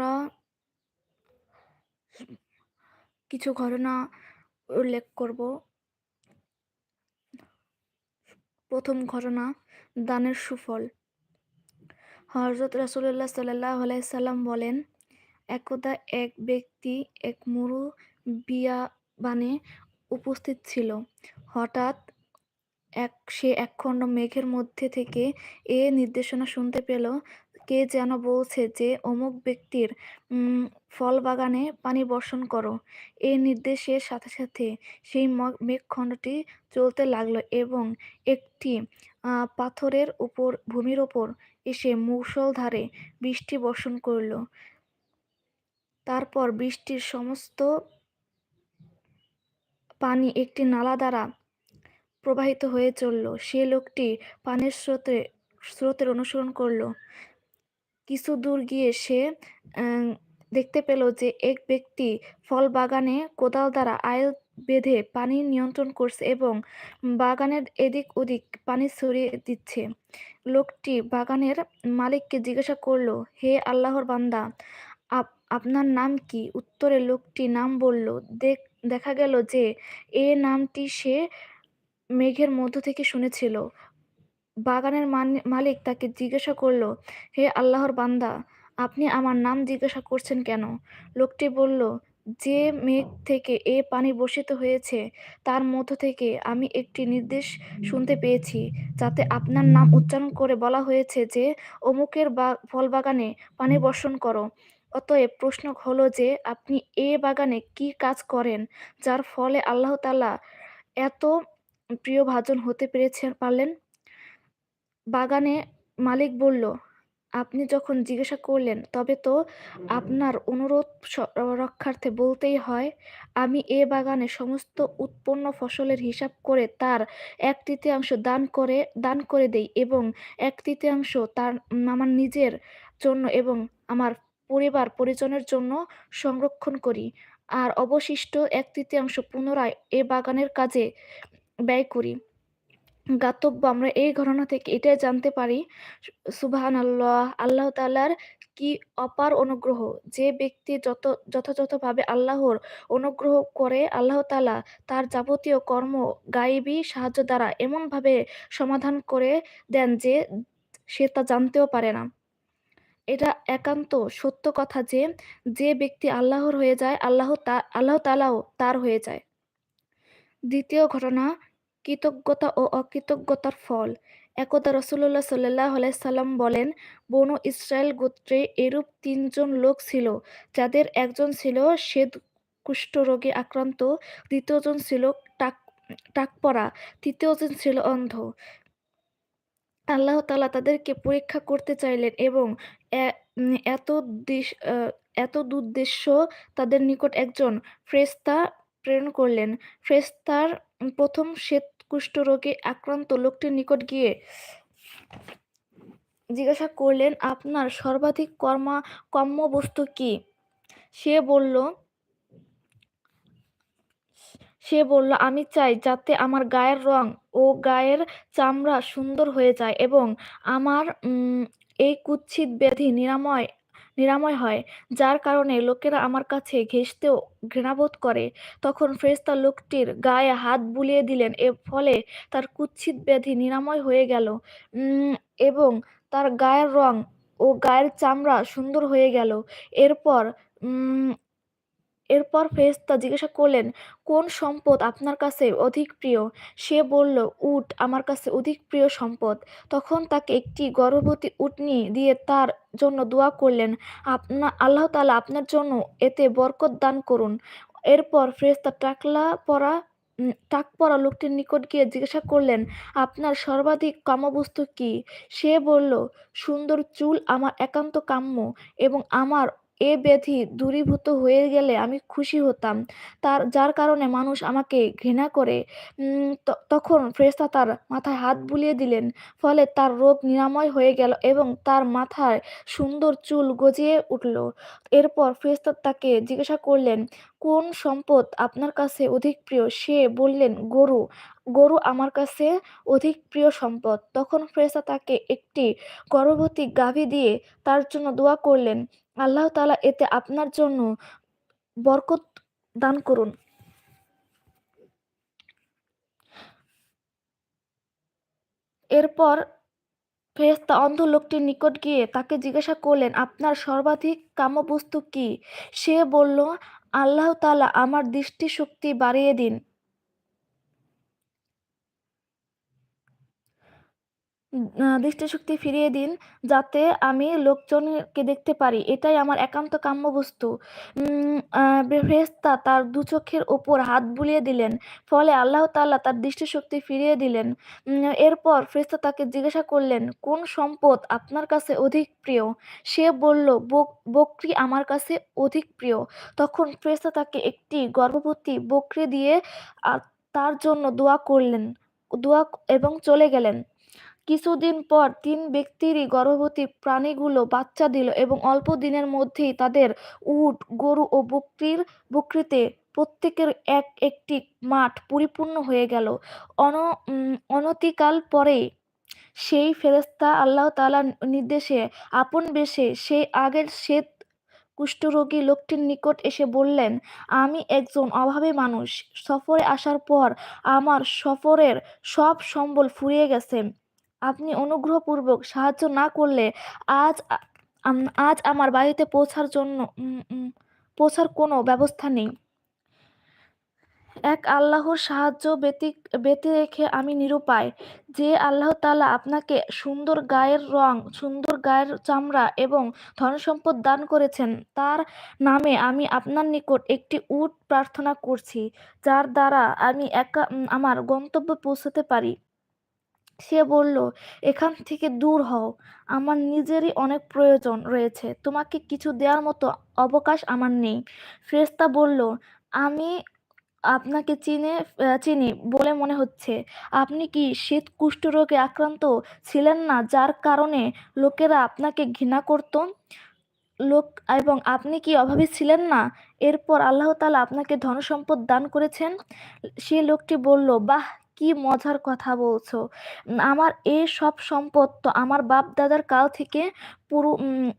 আমরা কিছু ঘটনা উল্লেখ করব। প্রথম ঘটনা, দানের সুফল। হজরত রাসুল্লাহ সাল্লাহ আলাইসাল্লাম বলেন, একদা এক ব্যক্তি এক মরু বিয়া বানে উপস্থিত ছিল। হঠাৎ এক, সে একখণ্ড মেঘের মধ্যে থেকে এ নির্দেশনা শুনতে পেল কে যেন বলছে যে, অমুক ব্যক্তির ফল বাগানে পানি বর্ষণ করো। এই নির্দেশের সাথে সাথে সেই মেঘখণ্ডটি চলতে লাগল এবং একটি পাথরের উপর, ভূমির ওপর এসে মুষলধারে বৃষ্টি বর্ষণ করল। তারপর বৃষ্টির সমস্ত পানি একটি নালা দ্বারা প্রবাহিত হয়ে চলল। সে লোকটি পানির স্রোতে, স্রোতের অনুসরণ করল। কিছু দূর গিয়ে সে দেখতে পেল যে এক ব্যক্তি ফল বাগানে কোদাল দ্বারা আইল বেঁধে পানি নিয়ন্ত্রণ করছে এবং বাগানের এদিক ওদিক পানি ছড়িয়ে দিচ্ছে। লোকটি বাগানের মালিককে জিজ্ঞাসা করল, হে আল্লাহর বান্দা আপনার নাম কি? উত্তরে লোকটি নাম বলল, দেখ, দেখা গেল যে এ নামটি সে মেঘের মধ্য থেকে শুনেছিল। বাগানের মালিক তাকে জিজ্ঞাসা করল, হে আল্লাহর বান্দা, আপনি আমার নাম জিজ্ঞাসা করছেন কেন? লোকটি বলল, যে মেঘ থেকে এ পানি বর্ষিত হয়েছে, তার মধ্য থেকে আমি একটি নির্দেশ শুনতে পেয়েছি, যাতে আপনার নাম উচ্চারণ করে বলা হয়েছে যে, অমুকের বা ফল বাগানে পানি বর্ষণ করো। অতএব প্রশ্ন হলো যে, আপনি এ বাগানে কি কাজ করেন, যার ফলে আল্লাহ তালা এত প্রিয় ভাজন হতে পেরেছেন, পারলেন? বাগানে মালিক বলল, আপনি যখন জিজ্ঞাসা করলেন, তবে তো আপনার অনুরোধ রক্ষার্থে বলতেই হয়, আমি এ বাগানে সমস্ত উৎপন্ন ফসলের হিসাব করে তার এক তৃতীয়াংশ দান করে দান করে দেই এবং এক তৃতীয়াংশ তার, আমার নিজের জন্য এবং আমার পরিবার পরিজনের জন্য সংরক্ষণ করি। আর অবশিষ্ট এক তৃতীয়াংশ পুনরায় এ বাগানের কাজে ব্যয় করি। গাতব্য। আমরা এই ঘটনা থেকে এটাই জানতে পারি সুবাহান আল্লাহ আল্লাহ তালার কি অপার অনুগ্রহ? যে ব্যক্তি যত, যথাযথভাবে আল্লাহর অনুগ্রহ করে, আল্লাহ তালা তার যাবতীয় কর্ম গাইবী সাহায্য দ্বারা এমনভাবে সমাধান করে দেন যে সে তা জানতেও পারে না। এটা একান্ত সত্য কথা যে যে ব্যক্তি আল্লাহর হয়ে যায়, আল্লাহ তা, আল্লাহ তালাও তার হয়ে যায়। দ্বিতীয় ঘটনা কৃতজ্ঞতা ও অকৃতজ্ঞতার ফল। একদা রসুল্লাহ সাল্লাহ সাল্লাম বলেন, বনু ইসরায়েল গোত্রে এরূপ তিনজন লোক ছিল, যাদের একজন ছিল শ্বেত কুষ্ঠরোগে আক্রান্ত, দ্বিতীয়জন ছিল টাক টাকপরা তৃতীয়জন ছিল অন্ধ। আল্লাহ তালা তাদেরকে পরীক্ষা করতে চাইলেন এবং এত এত দুর্দেশ্য তাদের নিকট একজন ফ্রেস্তা প্রেরণ করলেন। ফ্রেস্তার প্রথম শ্বেত কুষ্ঠরোগে আক্রান্ত লোকটির নিকট গিয়ে জিজ্ঞাসা করলেন, আপনার সর্বাধিক কর্মা কম্য বস্তু কি? সে বলল সে বলল, আমি চাই যাতে আমার গায়ের রং ও গায়ের চামড়া সুন্দর হয়ে যায় এবং আমার এই কুৎসিত ব্যাধি নিরাময় নিরাময় হয়, যার কারণে লোকেরা আমার কাছে ঘেঁষতেও ঘৃণাবোধ করে। তখন ফ্রেস্তা লোকটির গায়ে হাত বুলিয়ে দিলেন, এর ফলে তার কুচ্ছিত ব্যাধি নিরাময় হয়ে গেল। এবং তার গায়ের রং ও গায়ের চামড়া সুন্দর হয়ে গেল। এরপর এরপর ফেরেশতা জিজ্ঞাসা করলেন, কোন সম্পদ আপনার কাছে অধিক প্রিয়? সে বলল, উট আমার কাছে অধিক প্রিয় সম্পদ। তখন তাকে একটি গর্ভবতী উটনি দিয়ে তার জন্য দোয়া করলেন, আপনা, আল্লাহ তালা আপনার জন্য এতে বরকত দান করুন। এরপর ফেরেশতা টাকলা পরা টাক পরা লোকটির নিকট গিয়ে জিজ্ঞাসা করলেন, আপনার সর্বাধিক কাম্যবস্তু কি? সে বলল, সুন্দর চুল আমার একান্ত কাম্য এবং আমার এ ব্যাধি দূরীভূত হয়ে গেলে আমি খুশি হতাম। তার, যার কারণে মানুষ আমাকে ঘৃণা করে। তখন ফ্রেস্তা তার মাথায় হাত বুলিয়ে দিলেন। ফলে তার রোগ নিরাময় হয়ে গেল এবং তার মাথায় সুন্দর চুল গজিয়ে উঠল। এরপর ফ্রেস্তা তাকে জিজ্ঞাসা করলেন, কোন সম্পদ আপনার কাছে অধিক প্রিয়? সে বললেন, গরু। গরু আমার কাছে অধিক প্রিয় সম্পদ। তখন ফেরেশতা তাকে একটি গর্ভবতী গাভী দিয়ে তার জন্য দোয়া করলেন, আল্লাহ তালা এতে আপনার জন্য বরকত দান করুন। এরপর ফেরেশতা অন্ধ লোকটির নিকট গিয়ে তাকে জিজ্ঞাসা করলেন, আপনার সর্বাধিক কাম্যবস্তু কি? সে বলল, আল্লাহ তাআলা আমার দৃষ্টিশক্তি বাড়িয়ে দিন। দৃষ্টিশক্তি ফিরিয়ে দিন যাতে আমি লোকজনকে দেখতে পারি। এটাই আমার একান্ত কাম্য বস্তু। ফেরেশতা তার দু চোখের ওপর হাত বুলিয়ে দিলেন। ফলে আল্লাহ তাআলা তার দৃষ্টিশক্তি ফিরিয়ে দিলেন। এরপর ফেরেশতা তাকে জিজ্ঞাসা করলেন, কোন সম্পদ আপনার কাছে অধিক প্রিয়? সে বলল বকরি আমার কাছে অধিক প্রিয়। তখন ফেরেশতা তাকে একটি গর্ভবতী বকরি দিয়ে তার জন্য দোয়া করলেন, দোয়া এবং চলে গেলেন। কিছুদিন পর তিন ব্যক্তিরই গর্ভবতী প্রাণীগুলো বাচ্চা দিল এবং অল্প দিনের মধ্যেই তাদের উট, গরু ও বকরির বকরিতে প্রত্যেকের এক একটি মাঠ পরিপূর্ণ হয়ে গেল। অন অনতিকাল পরেই সেই ফেরেশতা আল্লাহ তাআলার নির্দেশে আপন বেশে সেই আগের শ্বেত কুষ্ঠরোগী লোকটির নিকট এসে বললেন, আমি একজন অভাবী মানুষ। সফরে আসার পর আমার সফরের সব সম্বল ফুরিয়ে গেছে। আপনি অনুগ্রহপূর্বক সাহায্য না করলে আজ আজ আমার বাড়িতে পৌঁছার জন্য পৌঁছার কোনো ব্যবস্থা নেই। এক আল্লাহর সাহায্য ব্যতি ব্যতি রেখে আমি নিরুপায়। যে আল্লাহ তালা আপনাকে সুন্দর গায়ের রং, সুন্দর গায়ের চামড়া এবং ধনসম্পদ দান করেছেন, তার নামে আমি আপনার নিকট একটি উট প্রার্থনা করছি, যার দ্বারা আমি একা আমার গন্তব্যে পৌঁছাতে পারি। সে বলল, এখান থেকে দূর হও। আমার নিজেরই অনেক প্রয়োজন রয়েছে। তোমাকে কিছু দেওয়ার মতো অবকাশ আমার নেই। ফেরেশতা বলল, আমি আপনাকে চিনে চিনি বলে মনে হচ্ছে। আপনি কি শীত কুষ্ঠরোগে আক্রান্ত ছিলেন না, যার কারণে লোকেরা আপনাকে ঘৃণা করত? লোক, এবং আপনি কি অভাবী ছিলেন না? এরপর আল্লাহ তালা আপনাকে ধনসম্পদ দান করেছেন? সে লোকটি বলল, বাহ কি মজার কথা বলছো? আমার এই সব সম্পদ তো আমার বাপ দাদার কাল থেকে পুরু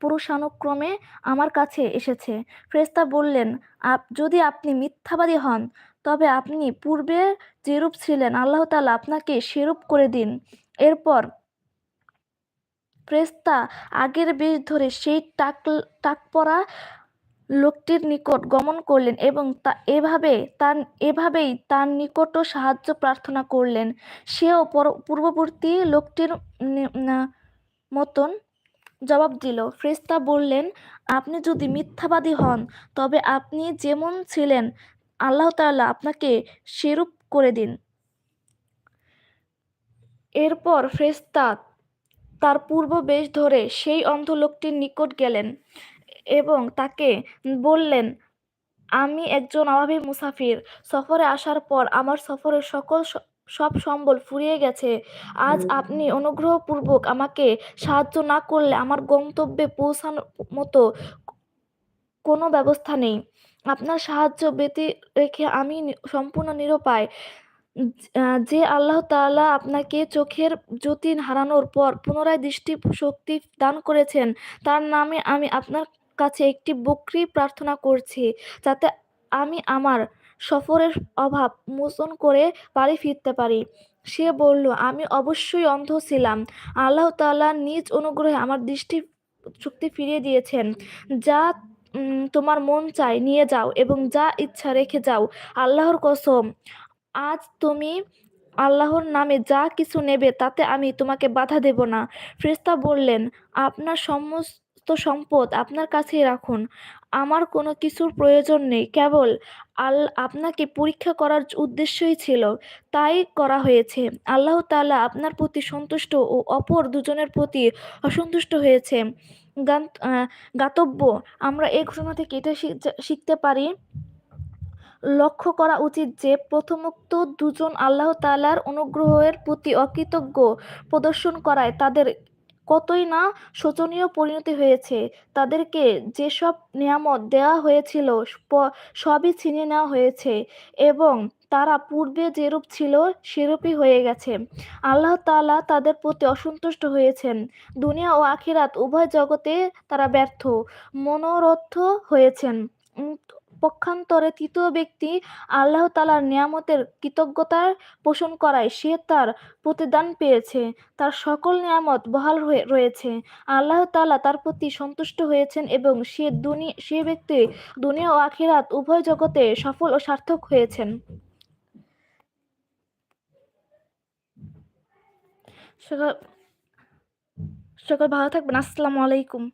পুরুষানুক্রমে আমার কাছে এসেছে। ফ্রেস্তা বললেন, আপ, যদি আপনি মিথ্যাবাদী হন, তবে আপনি পূর্বে যেরূপ ছিলেন, আল্লাহ তালা আপনাকে সেরূপ করে দিন। এরপর ফ্রেস্তা আগের বেশ ধরে সেই টাক টাক পরা লোকটির নিকট গমন করলেন এবং তা এভাবে তার, এভাবেই তার নিকটও সাহায্য প্রার্থনা করলেন। সেও পূর্ববর্তী লোকটির মতন জবাব দিল। ফ্রেস্তা বললেন, আপনি যদি মিথ্যাবাদী হন, তবে আপনি যেমন ছিলেন, আল্লাহ তাআলা আপনাকে সেরূপ করে দিন। এরপর ফ্রেস্তা তার পূর্ব বেশ ধরে সেই অন্ধ লোকটির নিকট গেলেন। এবং তাকে বললেন, আমি একজন অভাবী মুসাফির। সফরে আসার পর আমার সফরের সকল সব সম্বল ফুরিয়ে গেছে। আজ আপনি অনুগ্রহপূর্বক আমাকে সাহায্য না করলে আমার গন্তব্যে পৌঁছানোর মতো কোনো ব্যবস্থা নেই। আপনার সাহায্য ব্যতি, রেখে আমি সম্পূর্ণ নিরুপায়। যে আল্লাহ তাআলা আপনাকে চোখের জ্যোতি হারানোর পর পুনরায় দৃষ্টি শক্তি দান করেছেন, তার নামে আমি আপনার কাছে একটি বকরি প্রার্থনা করছি যাতে আমি আমার সফরের অভাব মোচন করে বাড়ি ফিরতে পারি। সে বলল, আমি অবশ্যই অন্ধ ছিলাম। আল্লাহ তাআলা নিজ অনুগ্রহে আমার দৃষ্টি শক্তি ফিরিয়ে দিয়েছেন। যা তোমার মন চায় নিয়ে যাও এবং যা ইচ্ছা রেখে যাও। আল্লাহর কসম, আজ তুমি আল্লাহর নামে যা কিছু নেবে তাতে আমি তোমাকে বাধা দেব না। ফ্রেস্তা বললেন, আপনার সমস্ত সম্পদ আপনার কাছেই রাখুন। আমার কোনো কিছুর প্রয়োজন নেই। কেবল আল, আপনাকে পরীক্ষা করার উদ্দেশ্যই ছিল। তাই করা হয়েছে। আল্লাহ তালা আপনার প্রতি সন্তুষ্ট ও অপর দুজনের প্রতি অসন্তুষ্ট হয়েছে। গাতব্য, আমরা এই ঘটনা থেকে এটা শিখতে পারি। লক্ষ্য করা উচিত যে প্রথমোক্ত দুজন আল্লাহ তাআলার অনুগ্রহের প্রতি অকৃতজ্ঞ প্রদর্শন করায় তাদের কতই না শোচনীয় পরিণতি হয়েছে। তাদেরকে যেসব নিয়ামত দেওয়া হয়েছিল সবই ছিনিয়ে নেওয়া হয়েছে এবং তারা পূর্বে যেরূপ ছিল, সেরূপই হয়ে গেছে। আল্লাহ তালা তাদের প্রতি অসন্তুষ্ট হয়েছেন। দুনিয়া ও আখিরাত উভয় জগতে তারা ব্যর্থ, মনোরথ হয়েছেন। পক্ষান্তরে তৃতীয় ব্যক্তি আল্লাহ তালার নিয়ামতের কৃতজ্ঞতার পোষণ করায় সে তার প্রতিদান পেয়েছে, তার সকল নিয়ামত বহাল রয়েছে। আল্লাহ তালা তার প্রতি সন্তুষ্ট হয়েছেন এবং সে দুনিয়া সে ব্যক্তি দুনিয়া ও আখিরাত উভয় জগতে সফল ও সার্থক হয়েছেন। সকাল সকাল ভালো থাকবেন। আসসালামু আলাইকুম।